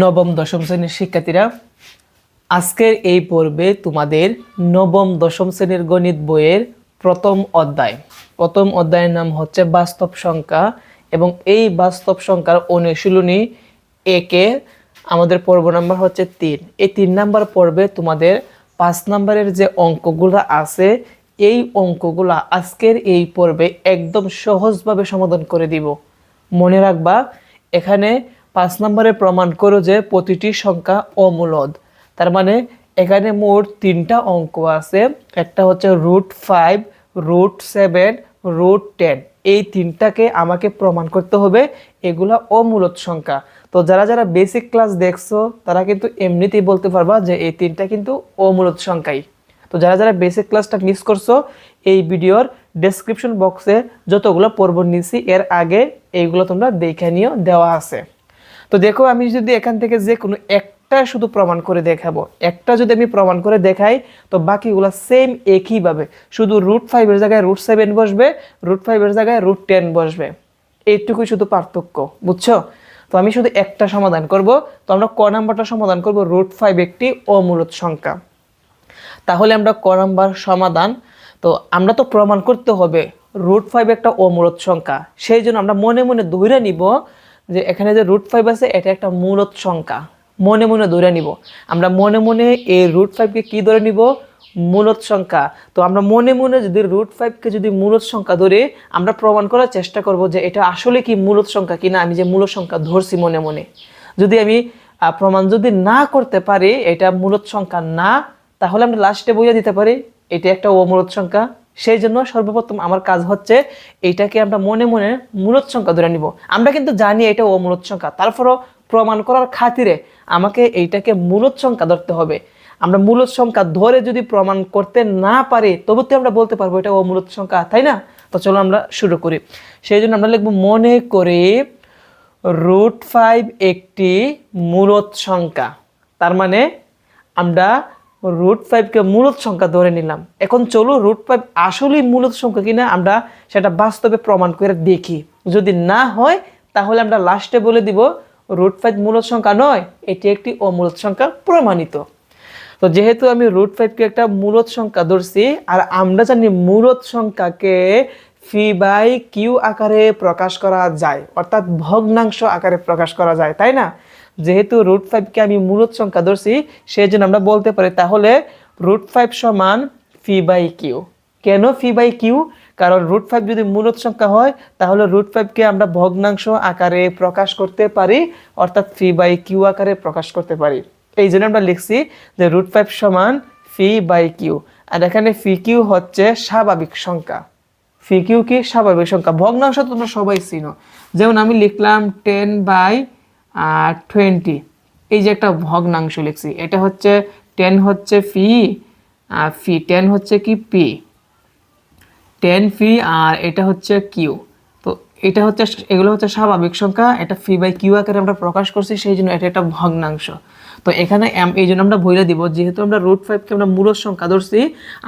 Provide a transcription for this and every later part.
নবম, দশম শ্রেণির শিক্ষার্থীরা, আজকের এই পর্বে তোমাদের নবম, দশম শ্রেণির গণিত বইয়ের প্রথম অধ্যায়। প্রথম অধ্যায়ের নাম হচ্ছে বাস্তব সংখ্যা এবং এই বাস্তব সংখ্যার অনুশীলনী একে আমাদের পর্ব নাম্বার হচ্ছে তিন। এই তিন নাম্বার পর্বে তোমাদের পাঁচ নাম্বারের যে অঙ্কগুলো আছে, এই অঙ্কগুলো আজকের এই পর্বে একদম সহজভাবে সমাধান করে দিব। মনে রাখবা, এখানে পাঁচ নম্বরে প্রমাণ করো যে প্রতিটি সংখ্যা অমূলদ। তার মানে এখানে মোট তিনটা অঙ্ক আছে। একটা হচ্ছে root five root seven root ten এই তিনটাকে আমাকে প্রমাণ করতে হবে এগুলা অমূলদ সংখ্যা। তো যারা যারা বেসিক ক্লাস দেখছ, তারা কিন্তু এমনিতেই বলতে পারবা যে এই তিনটা কিন্তু অমূলদ সংখ্যাই। তো যারা যারা বেসিক ক্লাসটা মিস করছ, এই ভিডিওর ডেসক্রিপশন বক্সে যতগুলো পর্ব নিছি, এর আগে এইগুলো তোমরা দেখে নিয়েও দেওয়া আছে। তো দেখো, আমি যদি এখান থেকে যে কোনো একটা শুধু প্রমাণ করে দেখাবো। একটা যদি আমি প্রমাণ করে দেখাই, তো বাকিগুলো সেম একইভাবে শুধু রুট ফাইভের জায়গায় রুট সেভেন বসবে রুট ফাইভের জায়গায় রুট টেন বসবে। এইটুকুই শুধু পার্থক্য, বুঝছ? তো আমি শুধু একটা সমাধান করব। তো আমরা ক নাম্বারটা সমাধান করব? রুট ফাইভ একটি অমূলত সংখ্যা। তাহলে আমরা ক নাম্বার সমাধান, তো আমরা তো প্রমাণ করতে হবে রুট ফাইভ একটা অমূলত সংখ্যা। সেই জন্য আমরা মনে মনে ধরে নিব যে এখানে যে রুট ফাইভ আছে, এটা একটা মূলত সংখ্যা। মনে মনে ধরে নিব। আমরা মনে মনে এই রুট ফাইভকে কী ধরে নিব? মূলত সংখ্যা। তো আমরা মনে মনে যদি রুট ফাইভকে যদি মূলত সংখ্যা ধরে, আমরা প্রমাণ করার চেষ্টা করব যে এটা আসলে কি মূলত সংখ্যা কিনা, আমি যে মূলত সংখ্যা ধরছি মনে মনে। যদি আমি প্রমাণ যদি না করতে পারি, এটা মূলত সংখ্যা না, তাহলে আমরা লাস্টে বইয়া দিতে পারি। এটা একটা অমূলত সংখ্যা। সেই জন্য সর্বপ্রথম আমার কাজ হচ্ছে এইটাকে আমরা মনে মনে মূলত সংখ্যা ধরে নিব। আমরা কিন্তু জানি এটা অমূলত সংখ্যা। তারপরও প্রমাণ করার খাতিরে আমাকে এইটাকে মূলত সংখ্যা ধরতে হবে। আমরা মূলত সংখ্যা ধরে যদি প্রমাণ করতে না পারি, তবু তো আমরা বলতে পারব এটা অমূলত সংখ্যা, তাই না? তো চলো আমরা শুরু করি। সেই জন্য আমরা লিখব, মনে করি রুট ফাইভ একটি মূলত সংখ্যা। তার মানে আমরা রুট ফাইভকে মূলত সংখ্যা ধরে নিলাম। এখন চলো রুট ফাইভ আসলেই মূলত সংখ্যা কিনা আমরা সেটা বাস্তবে প্রমাণ করে দেখি। যদি না হয়, তাহলে আমরা লাস্টে বলে দিব রুট ফাইভ মূলত সংখ্যা নয়, এটি একটি অমূলত সংখ্যা প্রমাণিত। তো যেহেতু আমি রুট ফাইভকে একটা মূলত সংখ্যা ধরছি, আর আমরা জানি মূলত সংখ্যাকে ফি বাই কিউ আকারে প্রকাশ করা যায়, অর্থাৎ ভগ্নাংশ আকারে প্রকাশ করা যায়, তাই না? যেহেতু রুট ফাইভকে আমি মূলত সংখ্যা ধরছি সেই জন্য আমরা বলতে পারি তাহলে রুট ফাইভ সমান ফি বাই কিউ কেন ফি বাই কিউ কারণ রুট ফাইভ যদি মূলত সংখ্যা হয়, তাহলে রুট ফাইভকে আমরা ভগ্নাংশ আকারে প্রকাশ করতে পারি, অর্থাৎ ফি বাই কিউ আকারে প্রকাশ করতে পারি। এই জন্য আমরা লিখছি যে রুট ফাইভ সমান ফি বাই কিউ আর এখানে ফি কিউ হচ্ছে স্বাভাবিক সংখ্যা। ফি কিউ কি স্বাভাবিক সংখ্যা? ভগ্নাংশ তোমরা সবাই চিনো। যেমন আমি লিখলাম টেন বাই টোয়েন্টি এই যে একটা ভগ্নাংশ লিখছি, এটা হচ্ছে টেন হচ্ছে ফি, আর ফি টেন হচ্ছে কি পি? টেন ফি আর এটা হচ্ছে কিউ। তো এটা হচ্ছে, এগুলো হচ্ছে স্বাভাবিক সংখ্যা, এটা ফি বাই কিউ আকারে আমরা প্রকাশ করছি, সেই জন্য এটা একটা ভগ্নাংশ। তো এখানে এই জন্য আমরা বইলে দিব, যেহেতু আমরা রুট ফাইভকে আমরা মূলত সংখ্যা ধরছি,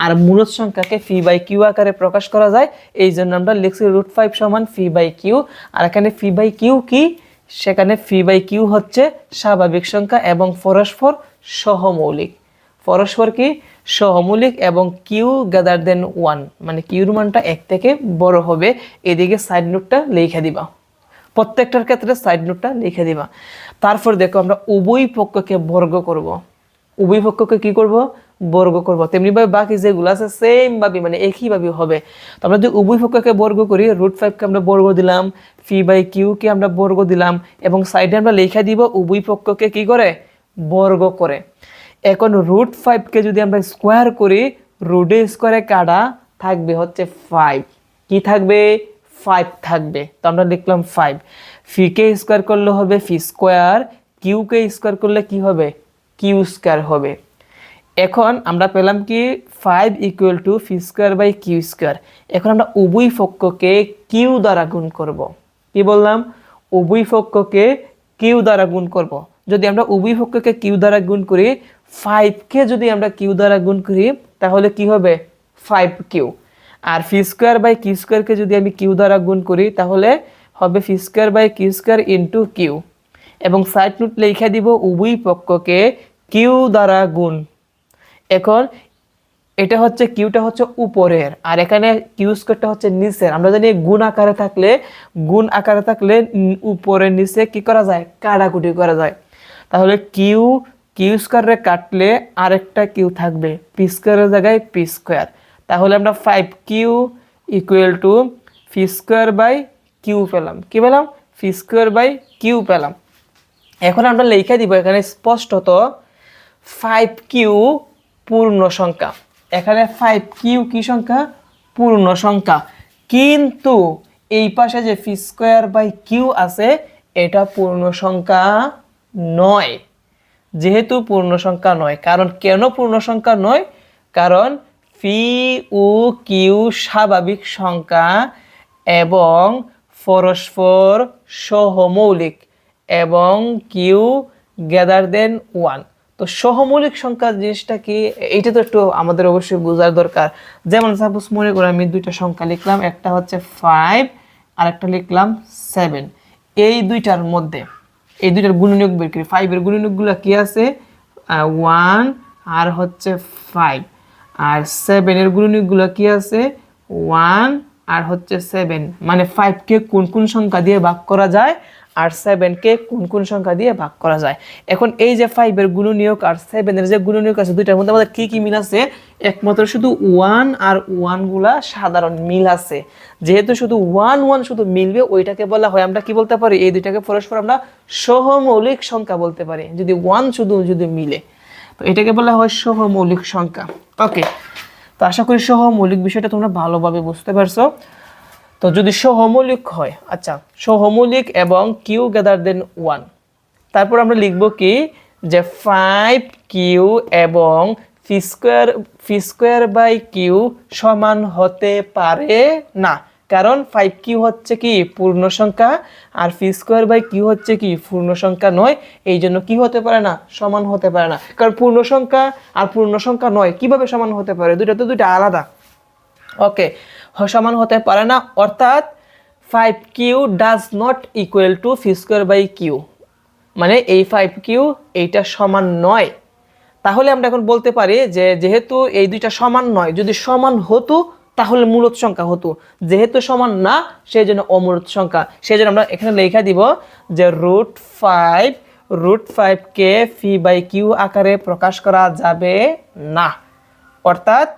আর মূলত সংখ্যাকে ফি বাই কিউ আকারে প্রকাশ করা যায়, এই জন্য আমরা লিখছি রুট ফাইভ সমান ফি বাই কিউ, আর এখানে ফি বাই কিউ কি? সেখানে ফি বাই কিউ হচ্ছে স্বাভাবিক সংখ্যা এবং পরস্পর সহমৌলিক। পরস্পর কি? সহমূলিক এবং কিউ গ্যাদার দেন ওয়ান মানে কিউর মানটা এক থেকে বড় হবে। এদিকে সাইড নোটটা লিখে দিবা। প্রত্যেকটার ক্ষেত্রে সাইড নোটটা লিখে দিবা। তারপর দেখো আমরা উভয় পক্ষকে বর্গ করব। উভয় পক্ষকে কি করব? বর্গ করব। তেমনিভাবে বাকি যেগুলো আছে সেম ভাবে মানে একইভাবে হবে। তো আমরা যদি উভয় পক্ষকে বর্গ করি রুট ফাইভকে আমরা বর্গ দিলাম ফি বাই কিউকে আমরা বর্গ দিলাম, এবং সাইডে আমরা লিখে দিব উভয় পক্ষকে কি করে? বর্গ করে। এখন রুট ফাইভকে যদি আমরা স্কোয়ার করি রুটে স্কোয়ারে কাটা থাকবে হচ্ছে ফাইভ কি থাকবে? ফাইভ থাকবে। তো আমরা লিখলাম ফাইভ ফিকে স্কোয়ার করলে হবে ফি স্কোয়ার কিউকে স্কোয়ার করলে কি হবে? কিউ স্কোয়ার হবে। এখন আমরা পেলাম কি five equal to p square by q square এখন আমরা উভয় পক্ষকে কিউ দ্বারা গুণ করব। কি বললাম? উভয় পক্ষকে কিউ দ্বারা গুণ করব। যদি আমরা উভয় পক্ষকে কিউ দ্বারা গুণ করি ফাইভকে যদি আমরা কিউ দ্বারা গুণ করি, তাহলে কি হবে? ফাইভ কিউ আর ফি স্কোয়ার বাই কিউ স্কোয়ারকে যদি আমি কিউ দ্বারা গুণ করি, তাহলে হবে p square by q square into q এবং সাইড নোট লিখে দিব উভয় পক্ষকে কিউ দ্বারা গুণ। এখন এটা হচ্ছে কিউটা হচ্ছে উপরের, আর এখানে কিউ স্কোয়ারটা হচ্ছে নিচের। আমরা জানি গুণ আকারে থাকলে, গুণ আকারে থাকলে উপরে, নিচে কি করা যায়? কাটাকুটি করা যায়। তাহলে কিউ কিউ স্কোয়ারে কাটলে আরেকটা কিউ থাকবে, পি স্কোয়ারের জায়গায় পি স্কোয়ার। তাহলে আমরা five q equal to p square by q পেলাম। কি পেলাম? ফি স্কোয়ার বাই কিউ পেলাম। এখন আমরা লিখে দিব এখানে স্পষ্টত ফাইভ কিউ পূর্ণ সংখ্যা। এখানে ফাইভ কিউ কি সংখ্যা? পূর্ণ সংখ্যা। কিন্তু এই পাশে যে ফি স্কোয়ার বাই কিউ আছে, এটা পূর্ণ সংখ্যা নয়। যেহেতু পূর্ণ সংখ্যা নয়। কারণ কেন পূর্ণ সংখ্যা নয়? কারণ ফি ও কিউ স্বাভাবিক সংখ্যা এবং পরস্পর সহমৌলিক এবং কিউ গ্যাদার দেন ওয়ান তো সহমৌলিক সংখ্যা জিনিসটা কি? এটা তো একটু আমাদের অবশ্যই বোঝার দরকার। যেমন সাপোজ মনে করে আমি দুইটা সংখ্যা লিখলাম, একটা হচ্ছে ফাইভ আর একটা লিখলাম সেভেন এই দুইটার মধ্যে, এই দুইটার গুণনীয়ক বের করি। ফাইভের গুণনীয়কগুলো কি আছে? ওয়ান আর হচ্ছে ফাইভ আর সেভেনের গুণনীয়কগুলো কি আছে? ওয়ান আর হচ্ছে সেভেন মানে ফাইভকে কোন কোন সংখ্যা দিয়ে ভাগ করা যায়? আর সেভেনকে কোন কোন সংখ্যা দিয়ে ভাগ করা যায়? এখন এই যে ফাইভের গুণনীয়ক আর সেভেনের যে গুণনীয়ক আছে, দুইটার মধ্যে আমাদের কি কি মিল আছে? একমাত্র শুধু ওয়ান আর ওয়ানগুলা সাধারণ মিল আছে। যেহেতু শুধু ওয়ান ওয়ান শুধু মিলবে, ওইটাকে বলা হয়, আমরা কি বলতে পারি? এই দুইটাকে পরস্পর আমরা সহমৌলিক সংখ্যা বলতে পারি। যদি ওয়ান শুধু, যদি মিলে। তো এটাকে বলা হয় সহমৌলিক সংখ্যা। ওকে তো আশা করি সহমৌলিক বিষয়টা তোমরা ভালোভাবে বুঝতে পারছ। তো যদি সহমৌলিক হয় আচ্ছা সহমৌলিক এবং কিউ গ্যাদার দেন ওয়ান তারপর আমরা লিখব কি যে ফাইভ কিউ এবং p square p square by q সমান হতে পারে না। কারণ ফাইভ কিউ হচ্ছে কি পূর্ণ সংখ্যা, আর ফি স্কোয়ার বাই কিউ হচ্ছে কি পূর্ণ সংখ্যা নয়। এই জন্য কি হতে পারে না? সমান হতে পারে না। কারণ পূর্ণ সংখ্যা আর পূর্ণ সংখ্যা নয়। কীভাবে সমান হতে পারে? দুইটা তো দুইটা আলাদা। ওকে সমান হতে পারে না। অর্থাৎ five q does not equal to p square by q মানে এই ফাইভ কিউ এইটা সমান নয়। তাহলে আমরা এখন বলতে পারি যে যেহেতু এই দুইটা সমান নয়, যদি সমান হতো, তাহলে মূলত সংখ্যা হতো। যেহেতু সমান না সেই জন্য অমূলত সংখ্যা। সেই জন্য আমরা এখানে লেখা দিব যে রুট ফাইভ রুট ফাইভকে ফি বাই কিউ আকারে প্রকাশ করা যাবে না। অর্থাৎ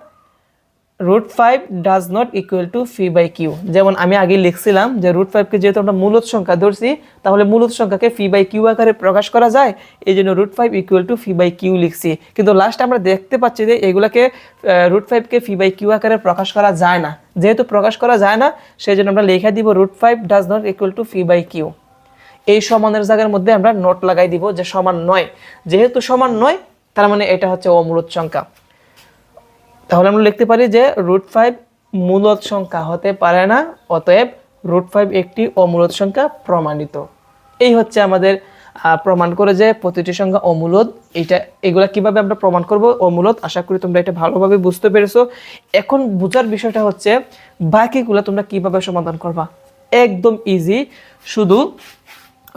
root five does not equal to p by q যেমন আমি আগে লিখছিলাম যে রুট ফাইভকে যেহেতু আমরা মূলত সংখ্যা ধরছি, তাহলে মূলত সংখ্যাকে ফি বাই কিউ আকারে প্রকাশ করা যায়। এই জন্য root five equal to p by q লিখছি। কিন্তু লাস্ট আমরা দেখতে পাচ্ছি যে এগুলাকে রুট ফাইভকে ফি বাই কিউ আকারে প্রকাশ করা যায় না। যেহেতু প্রকাশ করা যায় না সেই জন্য আমরা লেখা দিব root five does not equal to p by q এই সমানের জায়গার মধ্যে আমরা নোট লাগাই দিব, যে সমান নয়। যেহেতু সমান নয়, তার মানে এটা হচ্ছে অমূলত সংখ্যা। তাহলে আমরা লিখতে পারি যে রুট ফাইভ মূলত সংখ্যা হতে পারে না, অতএব রুট ফাইভ একটি অমূলত সংখ্যা প্রমাণিত। এই হচ্ছে আমাদের প্রমাণ করে যে প্রতিটি সংখ্যা অমূলত এটা এগুলা কীভাবে আমরা প্রমাণ করব? অমূলত, আশা করি তোমরা এটা ভালোভাবে বুঝতে পেরেছ। এখন বোঝার বিষয়টা হচ্ছে, বাকিগুলো তোমরা কীভাবে সমাধান করবা? একদম ইজি শুধু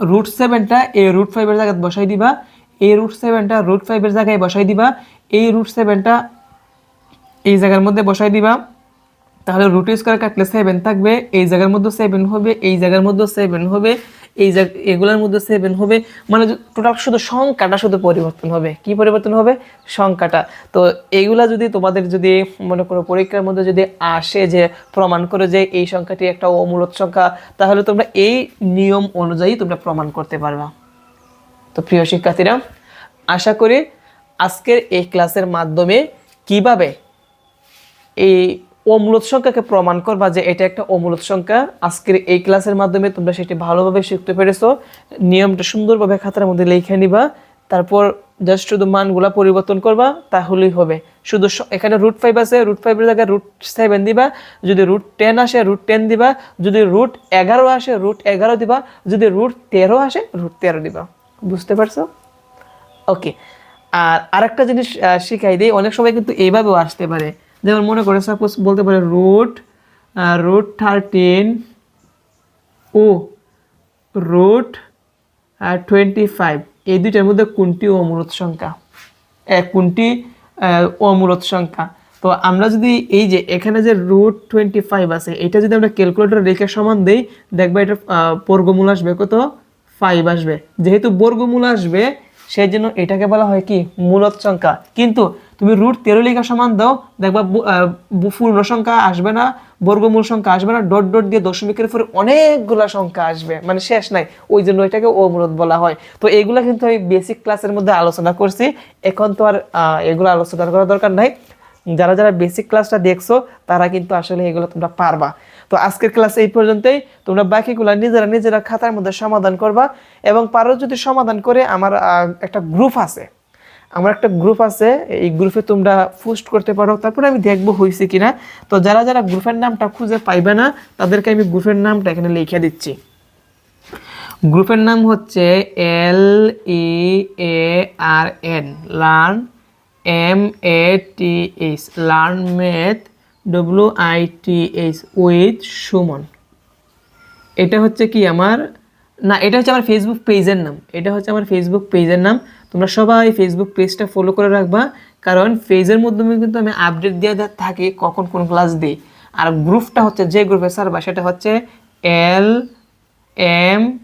রুট সেভেনটা এই রুট ফাইভের জায়গায় বসাই দিবা, এই রুট সেভেনটা রুট ফাইভের জায়গায় বসাই দিবা, এই রুট সেভেনটা এই জায়গার মধ্যে বসাই দিবা। তাহলে রুট স্কোয়ার কাটলে সেভেন থাকবে, এই জায়গার মধ্যে সেভেন হবে, এই জায়গার মধ্যে সেভেন হবে, এই জায়গা, এগুলোর মধ্যে সেভেন হবে। মানে টোটাল শুধু সংখ্যাটা শুধু পরিবর্তন হবে। কি পরিবর্তন হবে? সংখ্যাটা। তো এইগুলা যদি তোমাদের যদি মনে করো পরীক্ষার মধ্যে যদি আসে যে প্রমাণ করে যে এই সংখ্যাটি একটা অমূলত সংখ্যা, তাহলে তোমরা এই নিয়ম অনুযায়ী তোমরা প্রমাণ করতে পারবা। তো প্রিয় শিক্ষার্থীরা, আশা করি আজকের এই ক্লাসের মাধ্যমে কীভাবে এই অমূলত সংখ্যাকে প্রমাণ করবা যে এটা একটা অমূলত সংখ্যা। আজকের এই ক্লাসের মাধ্যমে তোমরা সেটি ভালোভাবে শিখতে পেরেছ। নিয়মটা সুন্দরভাবে খাতার মধ্যে লিখে নিবা। তারপর জাস্ট শুধু মানগুলা পরিবর্তন করবা, তাহলেই হবে। শুধু এখানে রুট ফাইভ আছে রুট ফাইভের জায়গায় রুট সেভেন দিবা। যদি রুট টেন আসে রুট টেন দিবা। যদি রুট এগারো আসে রুট এগারো দিবা। যদি রুট তেরো আসে রুট তেরো দিবা। বুঝতে পারছ? ওকে আর আরেকটা জিনিস শিখাই দিই। অনেক সময় কিন্তু এইভাবেও আসতে পারে। যেমন মনে করে সাপোজ বলতে পারে রুট রুট থার্টিন ও রুট টোয়েন্টি ফাইভ এই দুইটার মধ্যে কোনটি অমূলত সংখ্যা? কোনটি অমূলত সংখ্যা? তো আমরা যদি এই যে এখানে যে রুট টোয়েন্টি ফাইভ আছে, এটা যদি আমরা ক্যালকুলেটর রেখে সমান দেই, দেখবা এটা বর্গমূল আসবে কত? ফাইভ আসবে। যেহেতু বর্গমূল আসবে সেই জন্য এটাকে বলা হয় কি? মূলত সংখ্যা। কিন্তু তুমি রুট তেরো লেখা সমান দাও, দেখবা পূর্ণ সংখ্যা আসবে না, বর্গমূল সংখ্যা আসবে না, ডট ডট দিয়ে দশমিকের পরে অনেকগুলা সংখ্যা আসবে। মানে শেষ নাই। ওই জন্য এটাকে অমূলত বলা হয়। তো এগুলা কিন্তু আমি বেসিক ক্লাসের মধ্যে আলোচনা করছি। এখন তো আর এগুলো আলোচনা করার দরকার নাই। যারা যারা বেসিক ক্লাসটা দেখছ, তারা কিন্তু আসলে এগুলো তোমরা পারবা। তো আজকের ক্লাস এই পর্যন্তই। তোমরা বাকিগুলো নিজেরা নিজেরা খাতার মধ্যে সমাধান করবা এবং পারো যদি সমাধান করে আমার একটা গ্রুপ আছে। আমার একটা গ্রুপ আছে, এই গ্রুপে তোমরা পোস্ট করতে পারো। তারপরে আমি দেখব হয়েছে কিনা। তো যারা যারা গ্রুপের নামটা খুঁজে পাইবে না, তাদেরকে আমি গ্রুপের নামটা এখানে লিখে দিচ্ছি। গ্রুপের নাম হচ্ছে L E A R N learn M A T H learn math W I T H with Suman. এটা হচ্ছে কি আমার, না, এটা হচ্ছে আমার ফেসবুক পেজের নাম। এটা হচ্ছে আমার ফেসবুক পেজের নাম। তোমরা সবাই ফেসবুক পেজটা ফলো করে রাখবা, কারণ পেজের মাধ্যমে কিন্তু আমি আপডেট দিয়ে দে- থাকি, কখন কোন ক্লাস দিই। আর গ্রুপটা হচ্ছে যে গ্রুপে সার্ভার সেটা হচ্ছে L M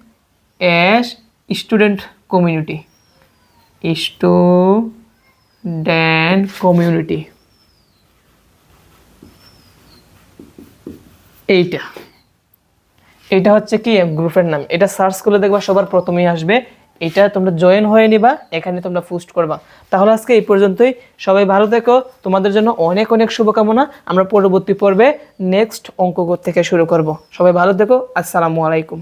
S student community student community এইটা। এটা হচ্ছে কি? গ্রুপের নাম। এটা সার্চ করলে দেখবা সবার প্রথমেই আসবে। এটা তোমরা জয়েন হয়ে নিবা, এখানে তোমরা পোস্ট করবা। তাহলে আজকে এই পর্যন্তই। সবাই ভালো থেকো। তোমাদের জন্য অনেক অনেক শুভকামনা। আমরা পরবর্তী পর্বে নেক্সট অঙ্ক থেকে শুরু করব। সবাই ভালো থেকো। আসসালামু আলাইকুম।